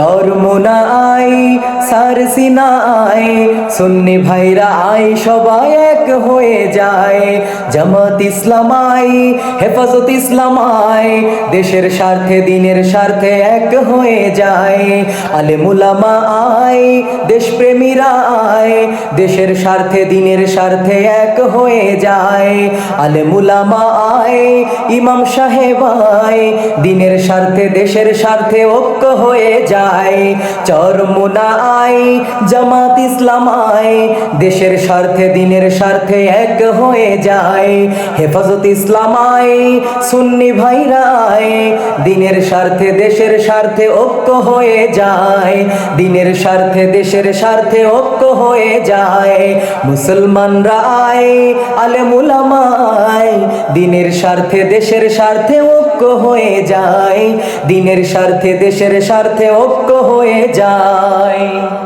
চরমোনা আই সারসিনা আই সুন্নি ভাইরা আই সবাই এক হয়ে যায়। জামাত ইসলামাই, হেফাজত ইসলামাই, দেশের স্বার্থে, দিনের স্বার্থে এক হয়ে যায়। আলে মুলামা আই দেশপ্রেমীরা আয়, দেশের স্বার্থে, দিনের স্বার্থে এক হয়ে যায়। আলে মুলামা আয়, ইমাম সাহেব আয়, দিনের স্বার্থে, দেশের স্বার্থে ঐক্য হয়ে যায়। চরমোনা আই জামাত ইসলাম আয় দেশের স্বার্থে, দিনের স্বার্থে এক হয়ে যায়। হেফাজত ইসলাম আয় সুন্নি ভাইরা আয় দিনের স্বার্থে, দেশের স্বার্থে ঐক্য হয়ে যায়। দিনের স্বার্থে, দেশের স্বার্থে ঐক্য হয়ে যায়। মুসলমানরা আয় আলে মুলামায় দিনের স্বার্থে দেশের স্বার্থে ঐক্য হয়ে যায়। দিনের স্বার্থে দেশের স্বার্থে ঐক্য হয়ে যায়।